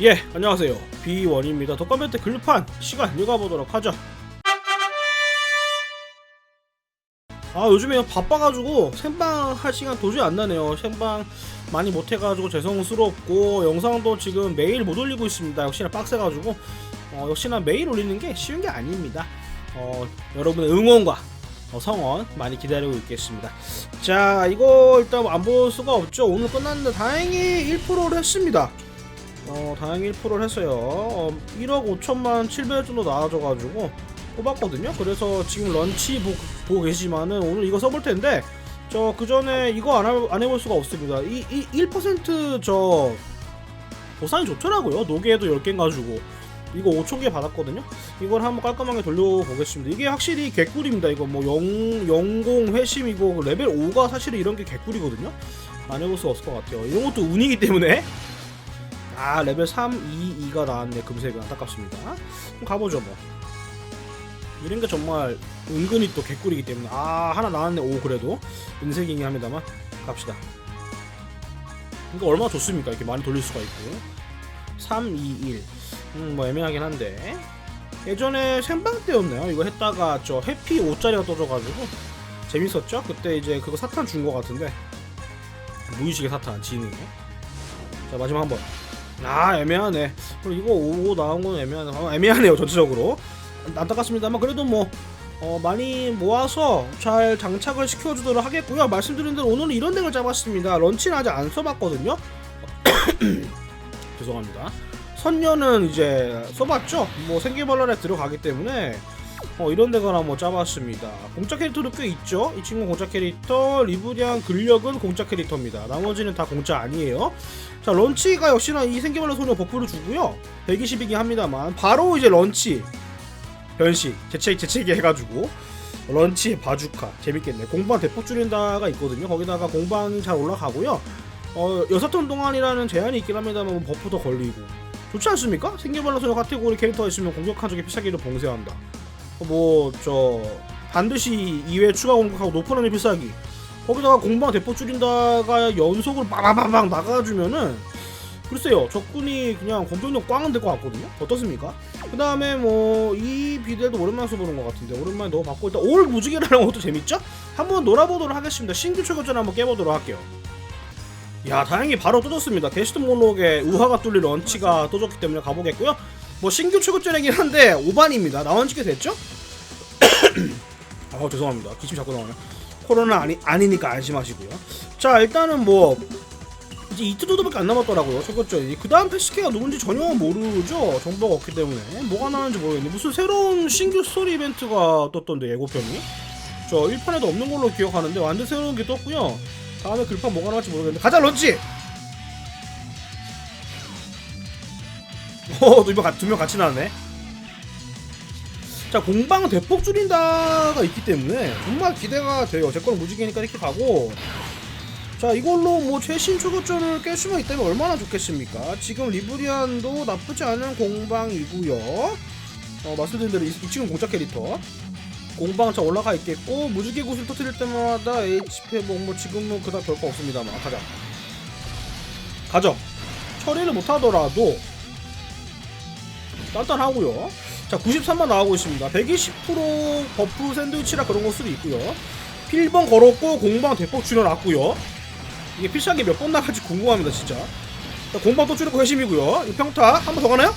예, 안녕하세요. B1입니다. 덕감배트 글판 시간 읽어보도록 하죠. 아, 요즘에 바빠가지고 생방 할 시간 도저히 안 나네요. 생방 많이 못해가지고 죄송스럽고 영상도 지금 매일 못 올리고 있습니다. 역시나 빡세가지고 어, 역시나 매일 올리는 게 쉬운 게 아닙니다. 어, 여러분의 응원과 어, 성원 많이 기다리고 있겠습니다. 자, 이거 일단 안 볼 수가 없죠. 오늘 끝났는데 다행히 1%를 했습니다. 어, 다행히 1%를 했어요. 어, 1억 5천만 700 정도 나와줘가지고 뽑았거든요. 그래서 지금 런치 보, 보고 계시지만은 오늘 이거 써볼 텐데 저 그 전에 이거 안, 하- 안 해볼 수가 없습니다. 이, 이 1%저 보상이 좋더라고요. 노게도 10개 가지고 이거 5천 개 받았거든요. 이걸 한번 깔끔하게 돌려보겠습니다. 이게 확실히 개꿀입니다. 이거 뭐 0, 00 회심이고 레벨 5가 사실은 이런 게 개꿀이거든요. 안 해볼 수 없을 것 같아요. 이런 것도 운이기 때문에 아 레벨 3, 2, 2가 나왔네. 금색은. 안타깝습니다. 그럼 가보죠 뭐. 이런 게 정말 은근히 또 개꿀이기 때문에. 아 하나 나왔네. 오 그래도. 은색이긴 합니다만. 갑시다. 이거 얼마나 좋습니까? 이렇게 많이 돌릴 수가 있고. 3, 2, 1 음, 뭐 애매하긴 한데. 예전에 생방 때였나요? 이거 했다가 저 해피 5짜리가 떠져가지고. 재밌었죠? 그때 이제 그거 사탄 준 거 같은데. 무의식의 사탄 지능에. 자 마지막 한번 아 애매하네. 이거 5 나온 건 애매하네. 어, 애매하네요 전체적으로. 안타깝습니다만 그래도 뭐 어, 많이 모아서 잘 장착을 시켜주도록 하겠고요. 말씀드린 대로 오늘은 이런 덱을 잡았습니다. 런치는 아직 안 써봤거든요. 죄송합니다. 선녀는 이제 써봤죠? 뭐 생기벌랄에 들어가기 때문에 어, 이런 덱을 한번 짜봤습니다. 공짜 캐릭터도 꽤 있죠? 이 친구 공짜 캐릭터 리브리안 근력은 공짜 캐릭터입니다. 나머지는 다 공짜 아니에요. 자 런치가 역시나 이 생기벌레 소녀 버프를 주고요. 120이긴 합니다만 바로 이제 런치. 변식 재채기 재채기 해가지고. 런치 바주카. 재밌겠네. 공방 대폭 줄인다가 있거든요. 거기다가 공방이 잘 올라가고요. 어 여섯 턴 동안이라는 제한이 있긴 합니다만 뭐 버프도 걸리고. 좋지 않습니까? 생기벌레 소녀 카테고리 캐릭터가 있으면 공격한 적의 필살기를 봉쇄한다 뭐 저 반드시 2회 추가 공격하고 높은 하늘 필살기. 거기다가 공방 대포 줄인다가 연속으로 빠바바박 나가주면은 글쎄요 적군이 그냥 공격력 꽝은 될 것 같거든요? 어떻습니까? 그 다음에 뭐 이 비델도 오랜만에 써보는 것 같은데 오랜만에 넣어봤고 일단 올 무지개라는 것도 재밌죠? 한번 놀아보도록 하겠습니다. 신규 최고전 한번 깨보도록 할게요. 야 다행히 바로 떠졌습니다. 게스트 목록에 우화가 뚫린 런치가 떠졌기 때문에 가보겠고요 뭐 신규 최고전이긴 한데 5반입니다. 나온 지꽤 됐죠? 아 죄송합니다. 기침 자꾸 나오네 코로나 아니, 아니니까 안심하시고요. 자 일단은 뭐 이제 이틀 정도밖에 안 남았더라고요 최고전이. 그 다음 패스케가 누군지 전혀 모르죠 정보가 없기 때문에. 뭐가 나오는지 모르겠네. 무슨 새로운 신규 스토리 이벤트가 떴던데 예고편이? 저 1편에도 없는 걸로 기억하는데 완전 새로운 게 떴고요. 다음에 글판 뭐가 나올지 모르겠는데. 가자 런치! 어, 두명 같이 나왔네. 자, 공방 대폭 줄인다가 있기 때문에 정말 기대가 돼요. 제 거는 무지개니까 이렇게 가고. 자, 이걸로 뭐 최신 초고점을 깰 수만 있다면 얼마나 좋겠습니까? 지금 리브리안도 나쁘지 않은 공방이고요. 어, 말씀드린 대로 이, 이 친구 공짜 캐릭터. 공방차 올라가 있겠고 무지개 구슬 터뜨릴 때마다 HP 뭐, 뭐 지금은 그닥 별거 없습니다만 가자 가죠 처리를 못하더라도 단단하고요. 자 93만 나오고 있습니다. 120% 버프 샌드위치라 그런 걸 수도 있고요. 필번 걸었고 공방 대폭 줄여놨고요. 이게 필살기 몇 번 나갈지 궁금합니다 진짜. 자, 공방 또 줄이고 회심이고요. 이 평타 한 번 더 가나요?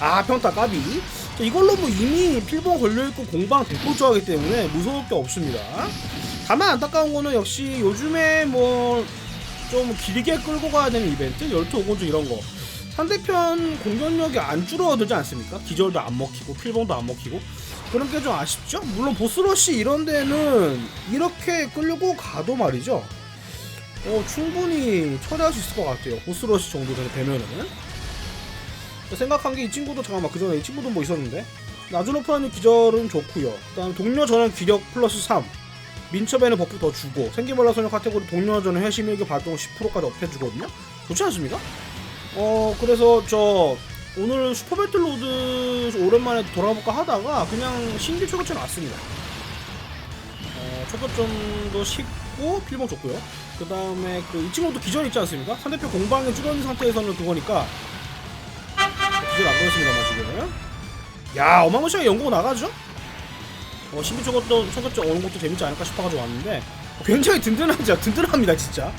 아 평타 까비. 자, 이걸로 뭐 이미 필번 걸려있고 공방 대폭 좋아하기 때문에 무서울 게 없습니다. 다만 안타까운 거는 역시 요즘에 뭐 좀 길게 끌고 가야 되는 이벤트? 12, 5곤 중 이런 거 상대편 공격력이 안 줄어들지 않습니까? 기절도 안 먹히고 필봉도 안 먹히고. 그런 게 좀 아쉽죠? 물론 보스러시 이런 데는 이렇게 끌고 가도 말이죠. 어, 충분히 처리할 수 있을 것 같아요. 보스러시 정도 되면은. 생각한 게 이 친구도 잠깐만 그 전에 이 친구도 뭐 있었는데. 나주노프라는 기절은 좋고요. 그다음 동료 전원 기력 플러스 3 민첩에는 버프 더 주고 생기벌라 소녀 카테고리 동료 전원 회심일기 발동 10%까지 업해주거든요. 좋지 않습니까? 어 그래서 저 오늘 슈퍼배틀로드 오랜만에 돌아볼까 하다가 그냥 신규 초급점 왔습니다. 어, 초급점도 쉽고 필봉 좋고요. 그 다음에 그 이 친구도 기절 있지 않습니까? 상대편 공방에 줄어있는 상태에서는 그거니까 기절 안 걸렸습니다만 지금. 야 어마무시하게 연고 나가죠? 어 신비 초것도 초것도 오는 것도 재밌지 않을까 싶어가지고 왔는데 어, 굉장히 든든하죠? 든든합니다 진짜.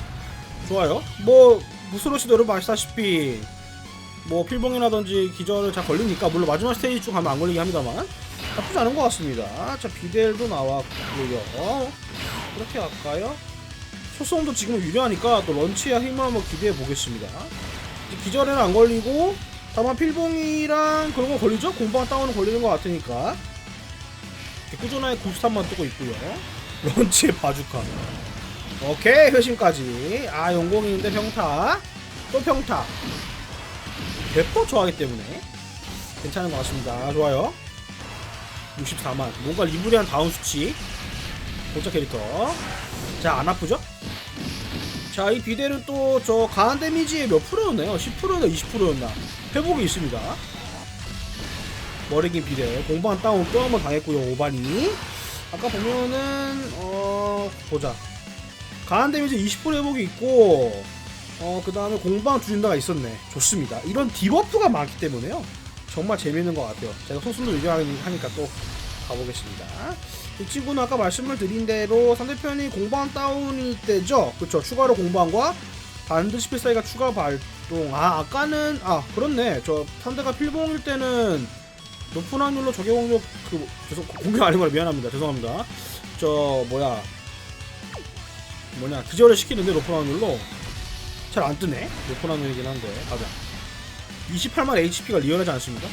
좋아요. 뭐 무스로시도 여러분 아시다시피 뭐 필봉이라든지 기절을 잘 걸리니까 물론 마지막 스테이지 쭉 가면 안 걸리긴 합니다만 나쁘지 않은 것 같습니다. 자 비델도 나왔고요. 그렇게 할까요? 소송도 지금 유리하니까 또 런치야 힘을 한번 기대해 보겠습니다. 기절에는 안 걸리고 다만 필봉이랑 그런 거 걸리죠? 공방 다운은 걸리는 것 같으니까. 꾸준하게 93만 뜨고 있고요. 런치의 바주카 오케이 회심까지. 아 용공인데 평타. 또 평타. 대포 좋아하기 때문에. 괜찮은 것 같습니다. 좋아요. 64만. 뭔가 리브리한 다운 수치. 고짜 캐릭터. 자 안 아프죠? 자 이 비델은 또 저 가한 데미지의 몇 프로였나요? 10%였나 20%였나? 회복이 있습니다. 머리긴 비델 공방 다운 또 한 번 당했고요 오반이. 아까 보면은 어 보자 가한 데미지 20% 회복이 있고 어 그 다음에 공방 줄인다가 있었네. 좋습니다. 이런 디버프가 많기 때문에요. 정말 재밌는 것 같아요. 제가 소순도 유지하니까 또 가보겠습니다. 이 친구는 아까 말씀을 드린 대로 상대편이 공방 다운일 때죠? 그쵸. 추가로 공방과 반드시 필살기가 추가 발동. 아 아까는 아 그렇네. 저 상대가 필봉일 때는 높은 확률로 적용 공격 그 죄송 공격 아닌 거라 미안합니다. 죄송합니다. 저 뭐야 뭐냐 기절을 시키는데 높은 확률로 잘 안 뜨네. 높은 확률이긴 한데. 가자. 28만 HP가 리얼하지 않습니까?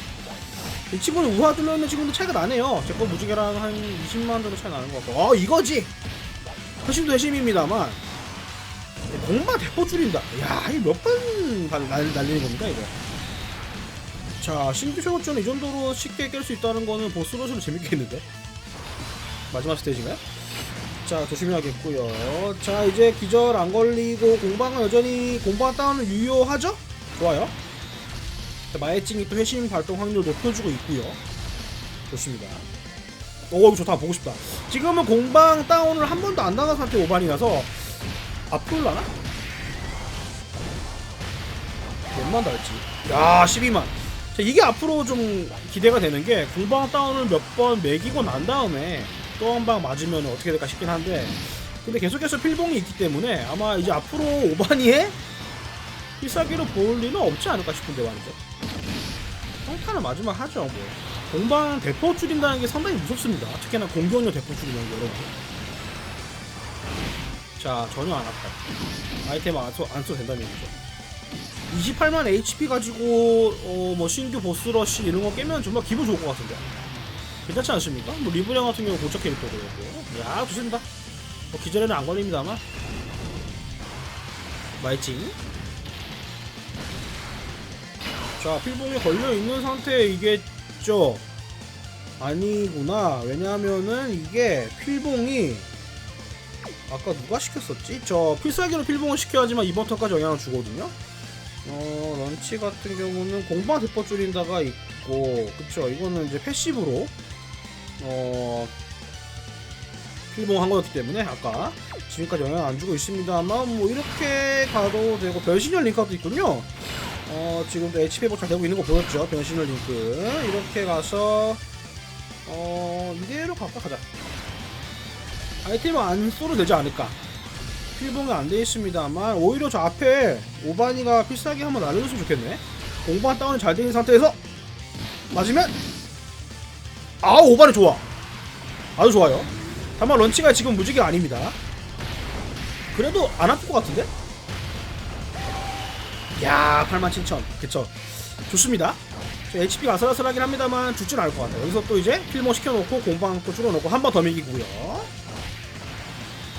이 친구는 우하 들려있는 친구도 차이가 나네요. 제거 무지개랑 한 20만 정도 차이 나는 것 같고 어 이거지! 회심도 회심입니다만. 공마 대포 줄인다. 야 이거 몇번 날리는 겁니까 이거? 자 신규 최고점은 이 정도로 쉽게 깰 수 있다는 거는 보스로서는 재밌겠는데? 마지막 스테이지인가요? 자 조심해야겠고요. 자 이제 기절 안 걸리고 공방은 여전히 공방 다운을 유효하죠? 좋아요. 자, 마에찡이 또 회심 발동 확률 높여주고 있고요. 좋습니다. 오 이거 좋다. 보고 싶다. 지금은 공방 다운을 한 번도 안 나간 상태 오반이라서 앞으로 올라나? 몇만 달지? 야 12만. 자, 이게 앞으로 좀 기대가 되는 게 공방 다운을 몇 번 매기고 난 다음에 또 한 방 맞으면 어떻게 될까 싶긴 한데 근데 계속해서 필봉이 있기 때문에 아마 이제 앞으로 오바니에 필살기로 볼 리는 없지 않을까 싶은데 말이죠. 평타는 마지막 하죠 뭐. 공방 대포 줄인다는 게 상당히 무섭습니다. 특히나 공격력 대포 줄이는 게 여러분. 자 전혀 안 아파요. 아이템 안, 써, 안 써도 된다는 얘기죠. 28만 HP 가지고 어, 뭐 신규 보스러시 이런 거 깨면 정말 기분 좋을 것 같은데 괜찮지 않습니까? 뭐 리브령 같은 경우 고척 캐릭터고요 야 좋습니다. 뭐 기절에는 안 걸립니다만. 마이칭 자 필봉이 걸려있는 상태이겠죠? 아니구나. 왜냐하면은 이게 필봉이 아까 누가 시켰었지? 저 필살기로 필봉을 시켜야지만 이번 턴까지 영향을 주거든요. 어 런치 같은 경우는 공방 대포 줄인다가 있고 그쵸? 이거는 이제 패시브로 어 필봉한 거였기 때문에 아까 지금까지 영향 안 주고 있습니다만 뭐 이렇게 가도 되고 변신열 링크도 있군요. 어 지금도 HP 회복 잘 되고 있는 거 보였죠. 변신열 링크. 이렇게 가서 어 이대로 갈까 가자. 아이템은 안 써도 되지 않을까. 필봉이 안 돼 있습니다만 오히려 저 앞에 오바니가 필살기 한번 날려줬으면 좋겠네. 공방 다운이 잘 되는 상태에서 맞으면 아 오바니 좋아. 아주 좋아요. 다만 런치가 지금 무지개 아닙니다. 그래도 안 아플 것 같은데? 야 87,000 그쵸. 좋습니다. HP가 아슬아슬하긴 합니다만 죽진 않을 것 같아요. 여기서 또 이제 필모 시켜놓고 공방 또 줄여놓고 한 번 더 밀기고요.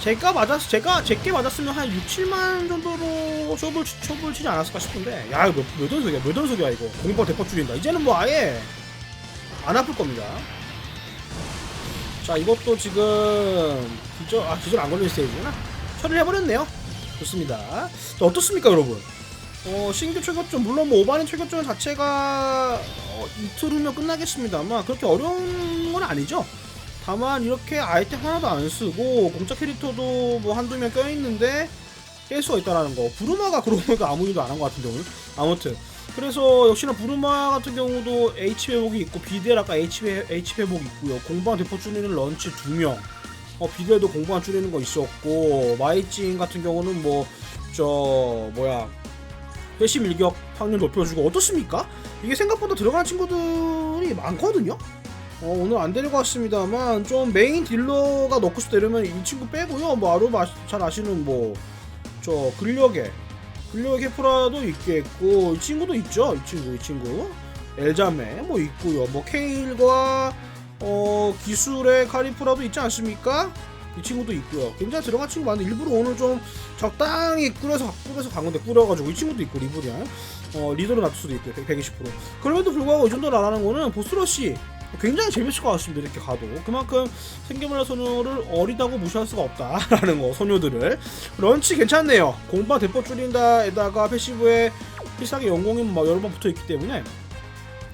제가 맞았 제가 제게 맞았으면 한 6, 7만 정도로 쇼을 쇼을 치지 않았을까 싶은데. 야 이거 몇, 몇 연속이야? 몇 연속이야 이거? 공방 대포 줄인다. 이제는 뭐 아예 안 아플 겁니다. 자 이것도 지금 기절 아 기절 안 걸린 스테이지구나. 처리를 해버렸네요. 좋습니다. 자, 어떻습니까 여러분? 어 신규 최고점 물론 뭐 오반의 최고점 자체가 어, 이틀 후면 끝나겠습니다만 그렇게 어려운 건 아니죠. 다만 이렇게 아이템 하나도 안 쓰고 공짜 캐릭터도 뭐 한두 명 껴있는데 깰 수가 있다라는 거. 부르마가 그러고 보니까 아무 일도 안 한 것 같은데 오늘. 아무튼 그래서 역시나 부르마 같은 경우도 H 회복이 있고 비델 아까 H, 회, H 회복 있고요. 공방 대포 줄이는 런치 2명. 어, 비델도 공방 줄이는 거 있었고 마이찡 같은 경우는 뭐 저 뭐야 회심 일격 확률 높여주고 어떻습니까? 이게 생각보다 들어가는 친구들이 많거든요. 어, 오늘 안 되는 것 같습니다만 좀 메인 딜러가 넣고 싶다 이러면 이 친구 빼고요. 뭐 아로 마- 잘 아시는 뭐 저 근력에 근력 해프라도 있겠고 이 친구도 있죠. 이 친구 이 친구 엘자메 뭐 있고요. 뭐 케일과 어 기술의 카리프라도 있지 않습니까? 이 친구도 있고요. 굉장히 들어간 친구 많은데 일부러 오늘 좀 적당히 꾸려서 꾸려서 간 건데 꾸려가지고 이 친구도 있고 리브리안 어 리더로 놔둘 수도 있고 120% 그럼에도 불구하고 이 정도를 안 하는 거는 보스러시 굉장히 재밌을 것 같습니다 이렇게 가도. 그만큼 생계문화 소녀를 어리다고 무시할 수가 없다라는 거 소녀들을. 런치 괜찮네요. 공방 대포 줄인다에다가 패시브에 필살기 영공이 뭐 여러 번 붙어 있기 때문에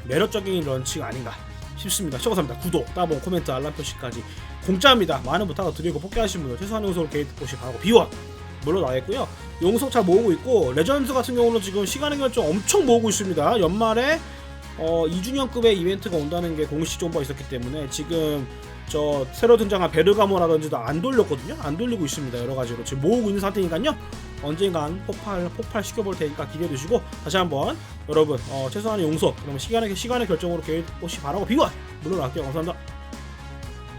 매력적인 런치가 아닌가 싶습니다. 시청자입니다. 구독 따봉 코멘트 알람 표시까지 공짜입니다. 많은 부탁을 드리고 포기하신 분들 최소한 용서로 게이트 보시 바라고 비원 물론 나겠고요. 용석 잘 모으고 있고 레전드 같은 경우는 지금 시간의 결정 엄청 모으고 있습니다. 연말에 어 2주년급의 이벤트가 온다는 게 공식 정보가 있었기 때문에 지금 저 새로 등장한 베르가모라든지도 안 돌렸거든요. 안 돌리고 있습니다 여러 가지로. 지금 모으고 있는 상태니까요. 언젠간 폭발 폭발 시켜볼 테니까 기대해 주시고 다시 한번 여러분 어 최소한의 용석 그러면 시간의 시간의 결정으로 게이트 보시 바라고 비원 물론 할게요 감사합니다